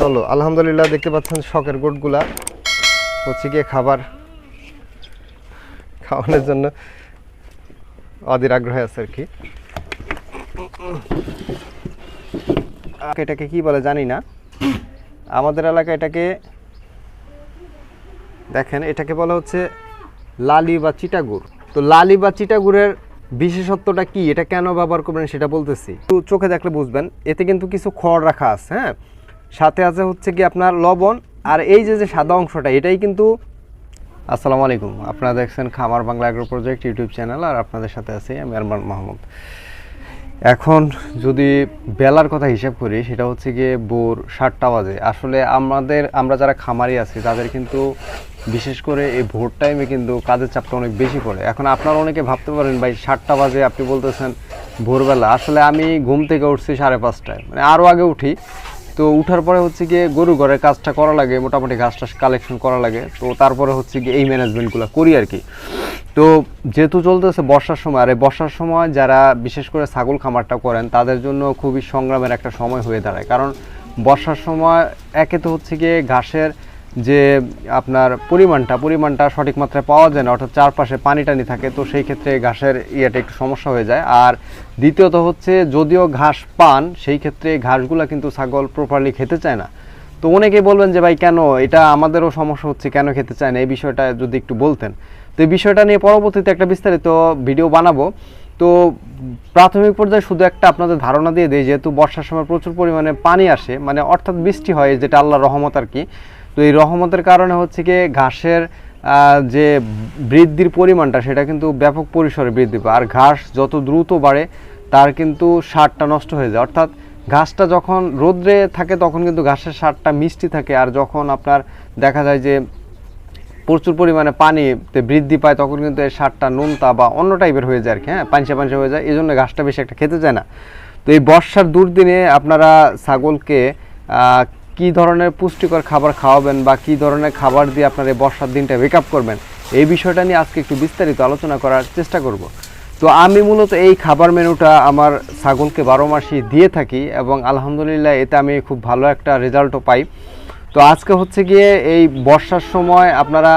চলো, আলহামদুলিল্লাহ দেখতে পাচ্ছেন শখের গোটগুলা হচ্ছে গিয়ে খাবার খাওয়ানোর জন্য অধীর আগ্রহ আছে আর কি। এটাকে কি বলে জানি না। আমাদের এলাকায় এটাকে দেখেন, এটাকে বলা হচ্ছে লালি বা চিটাগুড় তো লালি বা চিটাগুড়ের বিশেষত্বটা কি? এটা কেন ব্যবহার করবেন সেটা বলতেছি। চোখে দেখলে বুঝবেন। এতে কিন্তু কিছু খড় রাখা আছে হ্যাঁ? সাথে আছে হচ্ছে কি আপনার লবণ আর এই যে যে সাদা অংশটা, এটাই কিন্তু আসসালামু আলাইকুম। আপনারা দেখছেন Khamar Bangla agro project YouTube channel আর আপনাদের সাথে আছি আমি আরমান মাহমুদ। এখন যদি বেলার কথা হিসাব করি, সেটা হচ্ছে গিয়ে ভোর সাতটা বাজে। আসলে আমাদের, আমরা যারা খামারি আছি, তাদের কিন্তু বিশেষ করে এই ভোর টাইমে কিন্তু কাজের চাপটা অনেক বেশি পড়ে। এখন আপনারা অনেকে ভাবতে পারেন, ভাই, সাতটা বাজে, আপনি বলতেছেন ভোরবেলা। আসলে আমি ঘুম থেকে উঠছি সাড়ে পাঁচটায়। মানে আরও আগে উঠি তো উঠার পরে হচ্ছে গিয়ে গরু ঘরের কাজটা করা লাগে, মোটামুটি ঘাস টাস কালেকশন করা লাগে। তো তারপরে হচ্ছে গিয়ে এই ম্যানেজমেন্টগুলো করি আর কি। তো যেহেতু চলতেছে বর্ষার সময়, আর এই বর্ষার সময় যারা বিশেষ করে ছাগল খামারটা করেন, তাদের জন্য খুবই সংগ্রামের একটা সময় হয়ে দাঁড়ায়। কারণ বর্ষার সময় একে তো হচ্ছে গিয়ে ঘাসের যে আপনার পরিমাণটা পরিমাণটা সঠিক মাত্রায় পাওয়া যায় না, অর্থাৎ চারপাশে পানি টানি থাকে, তো সেই ক্ষেত্রে ঘাসের ইয়েটা একটু সমস্যা হয়ে যায়। আর দ্বিতীয়ত হচ্ছে, যদিও ঘাস পান, সেই ক্ষেত্রে ঘাসগুলো কিন্তু ছাগল প্রপারলি খেতে চায় না। তো অনেকেই বলবেন যে, ভাই, কেন? এটা আমাদেরও সমস্যা হচ্ছে, কেন খেতে চায় না? এই বিষয়টা যদি একটু বলতেন। তো এই বিষয়টা নিয়ে পরবর্তীতে একটা বিস্তারিত ভিডিও বানাবো। তো প্রাথমিক পর্যায়ে শুধু একটা আপনাদের ধারণা দিয়ে দিই, যেহেতু বর্ষার সময় প্রচুর পরিমাণে পানি আসে মানে অর্থাৎ বৃষ্টি হয়, যেটা আল্লাহর রহমত আর কি। তো এই রহমতের কারণে হচ্ছে কি ঘাসের যে বৃদ্ধির পরিমাণটা সেটা কিন্তু ব্যাপক পরিসরে বৃদ্ধি পায়। আর ঘাস যত দ্রুত বাড়ে, তার কিন্তু সারটা নষ্ট হয়ে যায়। অর্থাৎ ঘাসটা যখন রোদ্রে থাকে, তখন কিন্তু ঘাসের সারটা মিষ্টি থাকে। আর যখন আপনার দেখা যায় যে প্রচুর পরিমাণে পানিতে বৃদ্ধি পায়, তখন কিন্তু এই সারটা নোনতা বা অন্য টাইপের হয়ে যায় আর কি হ্যাঁ? পাঞ্চা পাঞ্চা হয়ে যায়। এই জন্য ঘাসটা বেশি একটা খেতে চায় না। তো এই বর্ষার দুর্দিনে আপনারা ছাগলকে কি ধরনের পুষ্টিকর খাবার খাওয়াবেন বা কি ধরনের খাবার দিয়ে আপনার এই বর্ষার দিনটা আপ করবেন, এই বিষয়টা নিয়ে আজকে একটু বিস্তারিত আলোচনা করার চেষ্টা করব। তো আমি মূলত এই খাবার মেনুটা আমার ছাগলকে বারো মাসই দিয়ে থাকি এবং আলহামদুলিল্লাহ এতে আমি খুব ভালো একটা রেজাল্টও পাই। তো আজকে হচ্ছে গিয়ে এই বর্ষার সময় আপনারা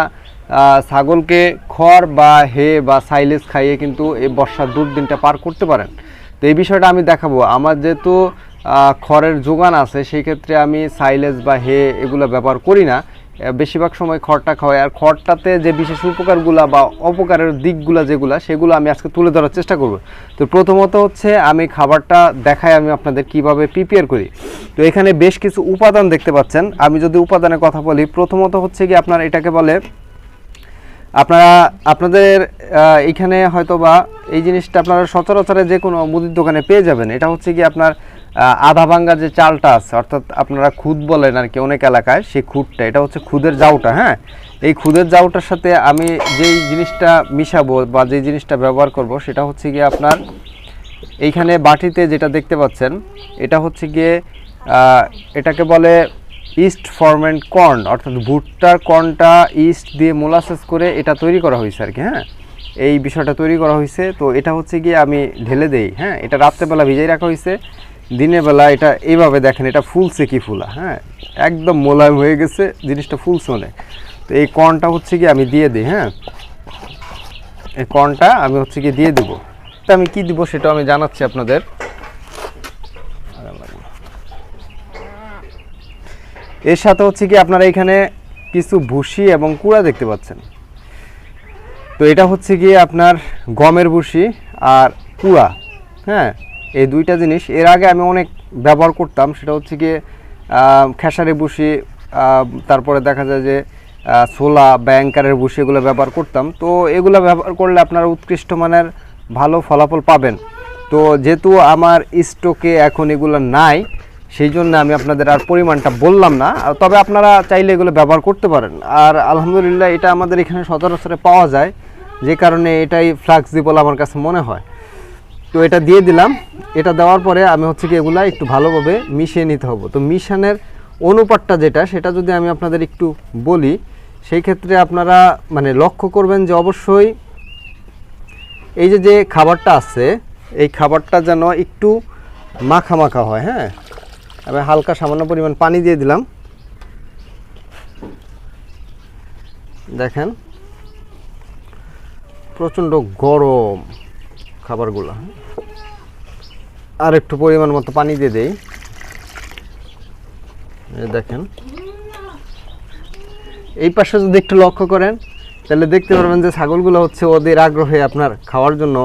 ছাগলকে খড় বা হে বা সাইলেজ খাইয়ে কিন্তু এই বর্ষার দুর্দিনটা পার করতে পারেন। তো এই বিষয়টা আমি দেখাবো। আমার যেহেতু খড়ের যোগান আছে সেই ক্ষেত্রে আমি সাইলেজ বা হে এগুলো ব্যবহার করি না। বেশিরভাগ সময় খড়টা খাওয়াই। আর খড়টাতে যে বিশেষ উপকারগুলা বা অপকারের দিকগুলা যেগুলা সেগুলো আমি আজকে তুলে ধরার চেষ্টা করব। তো প্রথমত হচ্ছে আমি খাবারটা দেখাই আমি আপনাদের কীভাবে প্রিপেয়ার করি। তো এখানে বেশ কিছু উপাদান দেখতে পাচ্ছেন। আমি যদি উপাদানের কথা বলি প্রথমত হচ্ছে কি আপনার এটাকে বলে আপনারা আপনাদের আহ, এইখানে হয়তো বা এই জিনিসটা আপনারা সচরাচরে যে কোনো মুদির দোকানে পেয়ে যাবেন। এটা হচ্ছে কি আপনার আধা ভাঙ্গা যে চালটা আছে, অর্থাৎ আপনারা খুদ বলেন আর কি অনেক এলাকায়, সেই খুদটা, এটা হচ্ছে খুদের জাউটা হ্যাঁ? এই খুদের জাউটার সাথে আমি যেই জিনিসটা মিশাবো বা যেই জিনিসটা ব্যবহার করব, সেটা হচ্ছে গিয়ে আপনার এইখানে বাটিতে যেটা দেখতে পাচ্ছেন, এটা হচ্ছে গিয়ে এটাকে বলে ইস্ট ফরমেন্ট কর্ন, অর্থাৎ ভুট্টার কর্নটা ইস্ট দিয়ে মোলাসেস করে এটা তৈরি করা হয়েছে আর কি হ্যাঁ? এই বিষয়টা তৈরি করা হয়েছে, তো এটা হচ্ছে গিয়ে আমি ঢেলে দেই হ্যাঁ? এটা রাত্রেবেলা ভিজাই রাখা হয়েছে দিনের বেলা এটা এইভাবে দেখেন, এটা ফুলছে কি ফুলা হ্যাঁ? একদম মোলায়েম হয়ে গেছে, জিনিসটা ফুলছে অনেক। তো এই কর্নটা হচ্ছে কি আমি দিয়ে দিই হ্যাঁ? এই কর্নটা আমি হচ্ছে কি দিয়ে দেবো। তা আমি কি দিব সেটা আমি জানাচ্ছি আপনাদের। এর সাথে হচ্ছে কি আপনারা এখানে কিছু ভুসি এবং কুড়া দেখতে পাচ্ছেন। তো এটা হচ্ছে গিয়ে আপনার গমের ভুসি আর কুড়া হ্যাঁ? এই দুইটা জিনিস। এর আগে আমি অনেক ব্যবহার করতাম সেটা হচ্ছে গিয়ে খেসারি আহ, তারপরে দেখা যায় যে ছোলা বা অ্যাঙ্কারের ভুসি এগুলো ব্যবহার করতাম। তো এগুলো ব্যবহার করলে আপনারা উৎকৃষ্ট মানের ভালো ফলাফল পাবেন। তো যেহেতু আমার স্টকে এখন এগুলো নাই সেই জন্য আমি আপনাদের আর পরিমাণটা বললাম না। তবে আপনারা চাইলে এগুলো ব্যবহার করতে পারেন। আর আলহামদুলিল্লাহ এটা আমাদের এখানে সচরাচরে পাওয়া যায়। যে কারণে এটাই ফ্লেক্সিবল আমার কাছে মনে হয়। তো এটা দিয়ে দিলাম। এটা দেওয়ার পরে আমি হচ্ছে কি এগুলা একটু ভালোভাবে মিশিয়ে নিতে হবে। তো মিশানের অনুপাতটা যেটা, সেটা যদি আমি আপনাদের একটু বলি, সেই ক্ষেত্রে আপনারা মানে লক্ষ্য করবেন যে অবশ্যই এই যে যে খাবারটা আছে, এই খাবারটা যেন একটু মাখা মাখা হয় হ্যাঁ? আমি হালকা সামান্য পরিমাণ পানি দিয়ে দিলাম। দেখেন, প্রচণ্ড গরম। খাবারগুলো। আর একটু পরিমাণ মতো পানি দিয়ে দেই। দেখেন। এই পাশে যদি একটু লক্ষ্য করেন, তাহলে দেখতে পারবেন যে ছাগলগুলো হচ্ছে ওদের আগ্রহে আপনার খাওয়ার জন্য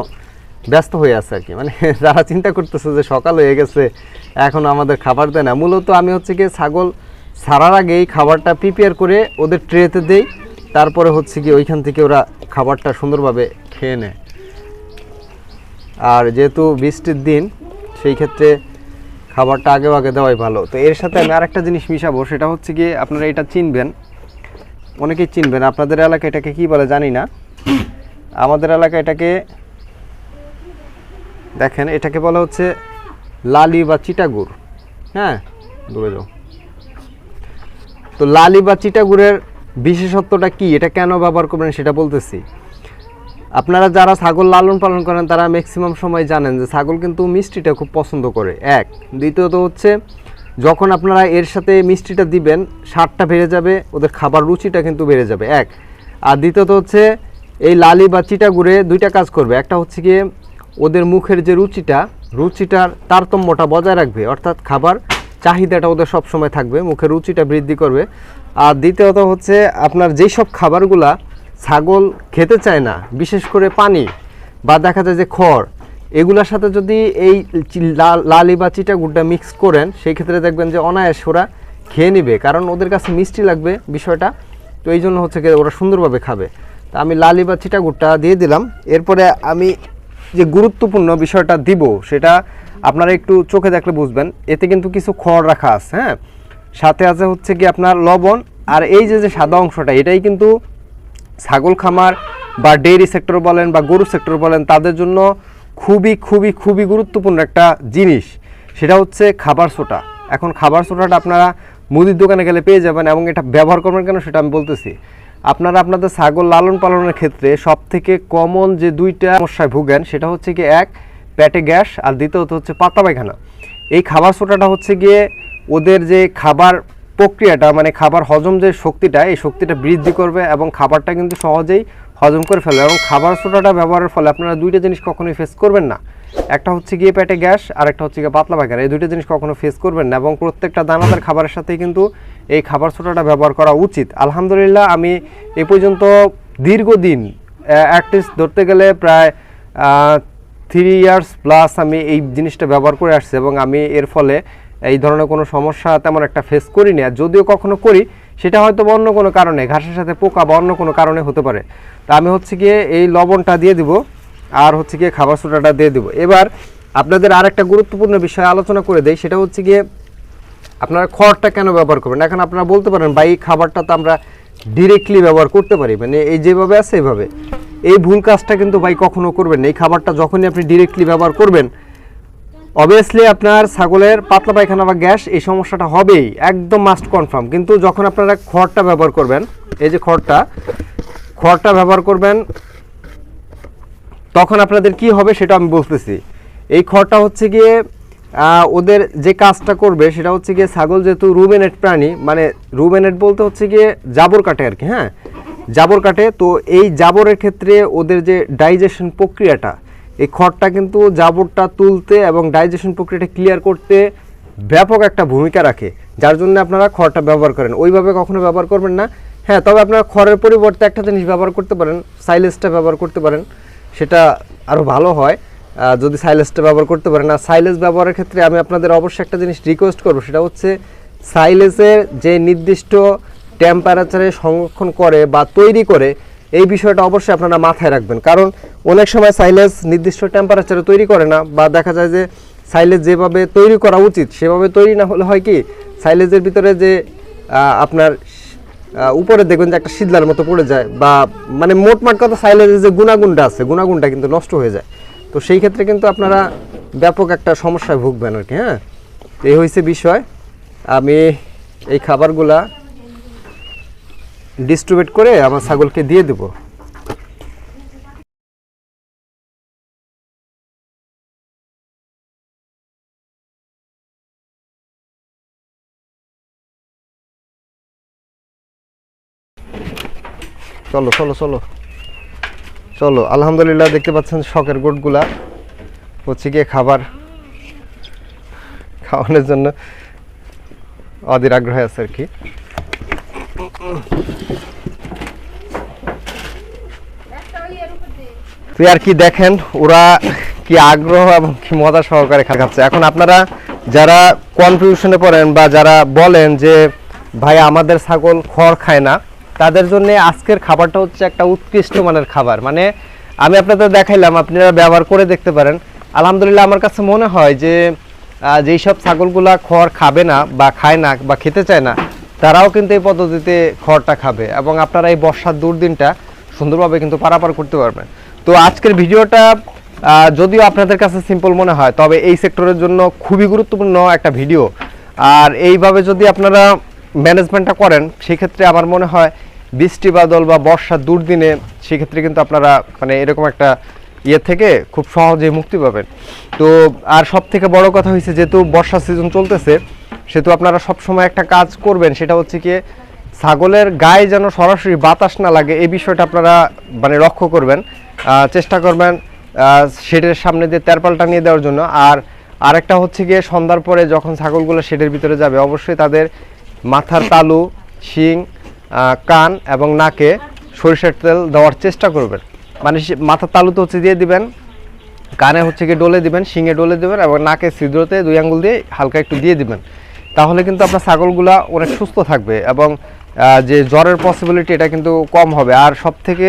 ব্যস্ত হয়ে আছে আর কি। মানে যারা চিন্তা করতেছে যে সকাল হয়ে গেছে, এখন আমাদের খাবার দেয় না। মূলত আমি হচ্ছে কি ছাগল ছাড়ার আগেই খাবারটা প্রিপেয়ার করে ওদের ট্রেতে দেই। তারপরে হচ্ছে কি ওইখান থেকে ওরা খাবারটা সুন্দরভাবে খেয়ে নেয়। আর যেহেতু বৃষ্টির দিন, সেই ক্ষেত্রে খাবারটা আগে আগে দেওয়াই ভালো। তো এর সাথে আমি আরেকটা জিনিস মিশাবো, সেটা হচ্ছে কি আপনারা এটা চিনবেন। অনেকেই চিনবেন, আপনাদের এলাকায় এটাকে কি বলে জানি না। আমাদের এলাকায় এটাকে দেখেন, এটাকে বলা হচ্ছে লালি বা চিটাগুড়। হ্যাঁ দূরে যাও তো লালি বা চিটাগুড়ের বিশেষত্বটা কি? এটা কেন ব্যবহার করবেন সেটা বলতেছি। আপনারা যারা ছাগল লালন পালন করেন, তারা ম্যাক্সিমাম সময় জানেন যে ছাগল কিন্তু মিষ্টিটা খুব পছন্দ করে। এক। দ্বিতীয়ত হচ্ছে, যখন আপনারা এর সাথে মিষ্টিটা দিবেন, স্বাদটা বেড়ে যাবে, ওদের খাবার রুচিটা কিন্তু বেড়ে যাবে। এক। আর দ্বিতীয়ত হচ্ছে, এই লালি বা চিটা চিটাগুড়ে দুইটা কাজ করবে। একটা হচ্ছে গিয়ে, ওদের মুখের যে রুচিটা, রুচিটার তারতম্যটা বজায় রাখবে, অর্থাৎ খাবার চাহিদাটা ওদের সব সময় থাকবে, মুখের রুচিটা বৃদ্ধি করবে। আর দ্বিতীয়ত হচ্ছে, আপনার যেই সব খাবারগুলা ছাগল খেতে চায় না, বিশেষ করে পানি বা দেখা যায় যে খড়, এগুলোর সাথে যদি এই লালি বা চিটাগুড়টা মিক্স করেন সেই ক্ষেত্রে দেখবেন যে অনায়াস ওরা খেয়ে নেবে। কারণ ওদের কাছে মিষ্টি লাগবে বিষয়টা, তো এই জন্য হচ্ছে ওরা সুন্দরভাবে খাবে। তা আমি লালি বা চিটাগুড়টা দিয়ে দিলাম। এরপরে আমি যে গুরুত্বপূর্ণ বিষয়টা দিব, সেটা আপনারা একটু চোখে দেখলে বুঝবেন। এতে কিন্তু কিছু খড় রাখা আছে হ্যাঁ? সাথে আছে হচ্ছে কি আপনার লবণ আর এই যে যে সাদা অংশটা, এটাই কিন্তু ছাগল খামার বা ডেইরি সেক্টর বলেন বা গরু সেক্টর বলেন, তাদের জন্য খুবই খুবই খুবই গুরুত্বপূর্ণ একটা জিনিস। সেটা হচ্ছে খাবার সোটা এখন খাবার সোটাটা আপনারা মুদির দোকানে গেলে পেয়ে যাবেন এবং এটা ব্যবহার করবেন কেন সেটা আমি বলতেছি। আপনারা আপনাদের ছাগল লালন পালনের ক্ষেত্রে সব থেকে কমন যে দুইটা সমস্যায় ভুগেন, সেটা হচ্ছে কি এক, পেটে গ্যাস, আর দ্বিতীয়ত হচ্ছে পাতা পায়খানা। এই খাবার সোটাটা হচ্ছে গিয়ে ওদের যে খাবার প্রক্রিয়াটা মানে খাবার হজম যে শক্তিটা, এই শক্তিটা বৃদ্ধি করবে এবং খাবারটা কিন্তু সহজেই হজম করে ফেলবে এবং খাবার সোডাটা ব্যবহারের ফলে আপনারা দুইটা জিনিস কখনোই ফেস করবেন না। একটা হচ্ছে গিয়ে পেটে গ্যাস আর একটা হচ্ছে গিয়ে পাতলা পায়খানা। এই দুইটা জিনিস কখনো ফেস করবেন না এবং প্রত্যেকটা দানাদার খাবারের সাথেই কিন্তু এই খাবার সোডাটা ব্যবহার করা উচিত। আলহামদুলিল্লাহ, আমি এ পর্যন্ত দীর্ঘদিন অ্যাটলিস্ট ধরতে গেলে প্রায় থ্রি ইয়ার্স প্লাস আমি এই জিনিসটা ব্যবহার করে আসছি এবং আমি এর ফলে এই ধরনের কোনো সমস্যা তেমন একটা ফেস করিনি। আর যদিও কখনো করি, সেটা হয়তো অন্য কোনো কারণে, ঘাসের সাথে পোকা বা অন্য কোনো কারণে হতে পারে। তা আমি হচ্ছে গিয়ে এই লবণটা দিয়ে দিব, আর হচ্ছে গিয়ে খাবার সোডাটা দিয়ে দিব। এবার আপনাদের আর একটা গুরুত্বপূর্ণ বিষয় আলোচনা করে দেই, সেটা হচ্ছে গিয়ে আপনারা খড়টা কেন ব্যবহার করবেন? এখন আপনারা বলতে পারেন বা এই খাবারটা তো আমরা ডিরেক্টলি ব্যবহার করতে পারি। মানে এই যেভাবে আছে, এইভাবে। এই ভুল কাজটা কিন্তু ভাই কখনো করবেন না। এই খাবারটা যখনই আপনি ডিরেক্টলি ব্যবহার করবেন অবভিয়াসলি আপনার ছাগলের পাতলা পায়খানা বা গ্যাস এই সমস্যাটা হবেই, একদম মাস্ট কনফার্ম কিন্তু যখন আপনারা খড়টা ব্যবহার করবেন, এই যে খড়টা খড়টা ব্যবহার করবেন, তখন আপনাদের কি হবে সেটা আমি বলতেছি। এই খড়টা হচ্ছে গিয়ে ওদের যে কাজটা করবে সেটা হচ্ছে গিয়ে ছাগল যেহেতু রুমেনেট প্রাণী মানে রুমেনেট বলতে হচ্ছে গিয়ে জাবর কাটে আর কি হ্যাঁ? জাবর কাটে, তো এই জাবরের ক্ষেত্রে ওদের যে ডাইজেশন প্রক্রিয়াটা এই খড়টা কিন্তু জাবরটা তুলতে এবং ডাইজেশন প্রক্রিয়াটা ক্লিয়ার করতে ব্যাপক একটা ভূমিকা রাখে, যার জন্য আপনারা খড়টা ব্যবহার করেন। ওইভাবে কখনো ব্যবহার করবেন না। হ্যাঁ তবে আপনারা খড়ের পরিবর্তে একটা জিনিস ব্যবহার করতে পারেন সাইলেজটা ব্যবহার করতে পারেন, সেটা আরও ভালো হয়। যদি সাইলেজটা ব্যবহার করতে পারেন। আর সাইলেজ ব্যবহারের ক্ষেত্রে আমি আপনাদের অবশ্যই একটা জিনিস রিকোয়েস্ট করব, সেটা হচ্ছে সাইলেজের যে নির্দিষ্ট টেম্পারেচারে সংরক্ষণ করে বা তৈরি করে এই বিষয়টা অবশ্যই আপনারা মাথায় রাখবেন। কারণ অনেক সময় সাইলেজ নির্দিষ্ট টেম্পারেচারে তৈরি করে না বা দেখা যায় যে সাইলেজ যেভাবে তৈরি করা উচিত, সেভাবে তৈরি না হলে হয় কি সাইলেজের ভিতরে যে আপনার উপরে দেখবেন যে একটা শীতলার মতো পড়ে যায় বা মানে মোটমাট কথা সাইলেজের যে গুণাগুণটা আছে, গুণাগুণটা কিন্তু নষ্ট হয়ে যায়। তো সেই ক্ষেত্রে কিন্তু আপনারা ব্যাপক একটা সমস্যায় ভুগবেন আর কি হ্যাঁ? এই হয়েছে বিষয়। আমি এই খাবারগুলা ডিস্ট্রিবিউট করে আমার ছাগলকে দিয়ে দেব। চলো চলো চলো। চলো, আলহামদুলিল্লাহ দেখতে পাচ্ছেন শখের গোটগুলা। হচ্ছে গিয়ে খাবার খাওয়ানোর জন্য অধীর আগ্রহে আছে আর কি। তুই আর কি দেখেন, ওরা কি আগ্রহ এবং কি মজা সহকারে খাচ্ছে এখন আপনারা যারা কনফিউশনে পড়েন বা যারা বলেন যে, ভাই, আমাদের ছাগল খড় খায় না, তাদের জন্য আজকের খাবারটা হচ্ছে একটা উৎকৃষ্ট মানের খাবার। মানে আমি আপনাদের দেখাইলাম, আপনারা ব্যবহার করে দেখতে পারেন। আলহামদুলিল্লাহ, আমার কাছে মনে হয় যে যেই সব ছাগলগুলা খড় খাবে না বা খায় না বা খেতে চায় না তারাও কিন্তু এই পদ্ধতিতে খড়টা খাবে এবং আপনারা এই বর্ষার দুর্দিনটা সুন্দরভাবে কিন্তু পারাপার করতে পারবেন। তো আজকের ভিডিওটা যদিও আপনাদের কাছে সিম্পল মনে হয়, তবে এই সেক্টরের জন্য খুবই গুরুত্বপূর্ণ একটা ভিডিও। আর এইভাবে যদি আপনারা ম্যানেজমেন্টটা করেন, সেক্ষেত্রে আমার মনে হয় বৃষ্টি বাদল বা বর্ষার দুর্দিনে সেক্ষেত্রে কিন্তু আপনারা মানে এরকম একটা ইয়ে থেকে খুব সহজেই মুক্তি পাবেন। তো আর সব থেকে বড় কথা হয়েছে, যেহেতু বর্ষা সিজন চলতেছে সেহেতু আপনারা সব সময় একটা কাজ করবেন, সেটা হচ্ছে কি ছাগলের গায়ে যেন সরাসরি বাতাস না লাগে, এই বিষয়টা আপনারা মানে লক্ষ্য করবেন। চেষ্টা করবেন শেডের সামনে দিয়ে তেরপালটা নিয়ে দেওয়ার জন্য। আর আরেকটা হচ্ছে গিয়ে সন্ধ্যার পরে যখন ছাগলগুলো শেডের ভিতরে যাবে, অবশ্যই তাদের মাথার তালু, শিং কান এবং নাকে সরিষার তেল দেওয়ার চেষ্টা করবেন। মানে মাথার তালুতে হচ্ছে দিয়ে দিবেন, কানে হচ্ছে গিয়ে ডলে দিবেন, শিঙে ডলে দিবেন এবং নাকে ছিদ্রতে দুই আঙ্গুল দিয়ে হালকা একটু দিয়ে দিবেন। তাহলে কিন্তু আপনার ছাগলগুলা অনেক সুস্থ থাকবে এবং যে জ্বরের পসিবিলিটি এটা কিন্তু কম হবে। আর সব থেকে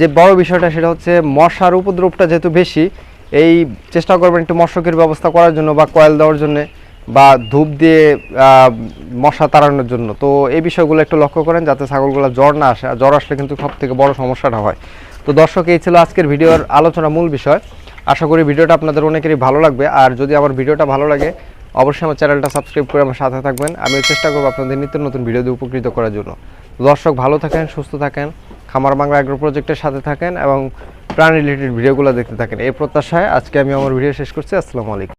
যে বড় বিষয়টা সেটা হচ্ছে মশার উপদ্রবটা যেহেতু বেশি, এই চেষ্টা করবেন একটু মশকের ব্যবস্থা করার জন্য বা কয়েল দেওয়ার জন্য বা ধূপ দিয়ে মশা তাড়ানোর জন্য। তো এই বিষয়গুলো একটু লক্ষ্য করেন যাতে ছাগলগুলো জ্বর না আসে। আর জ্বর আসলে কিন্তু সব থেকে বড় সমস্যাটা হয়। তো দর্শক, এই ছিল আজকের ভিডিওর আলোচনা মূল বিষয়। আশা করি ভিডিওটা আপনাদের অনেকেরই ভালো লাগবে। আর যদি আমার ভিডিওটা ভালো লাগে অবশ্যই আমার চ্যানেলটা সাবস্ক্রাইব করে আমার সাথে থাকবেন। আমি চেষ্টা করব আপনাদের নিত্য নতুন ভিডিও দিয়ে উপকৃত করার জন্য। দর্শক ভালো থাকেন, সুস্থ থাকেন, খামার বাংলা অ্যাগ্রো প্রজেক্টের সাথে থাকেন এবং প্রাণ রিলেটেড ভিডিওগুলো দেখতে থাকেন। এই প্রত্যাশায় আজকে আমি আমার ভিডিও শেষ করছি। আসসালামু আলাইকুম।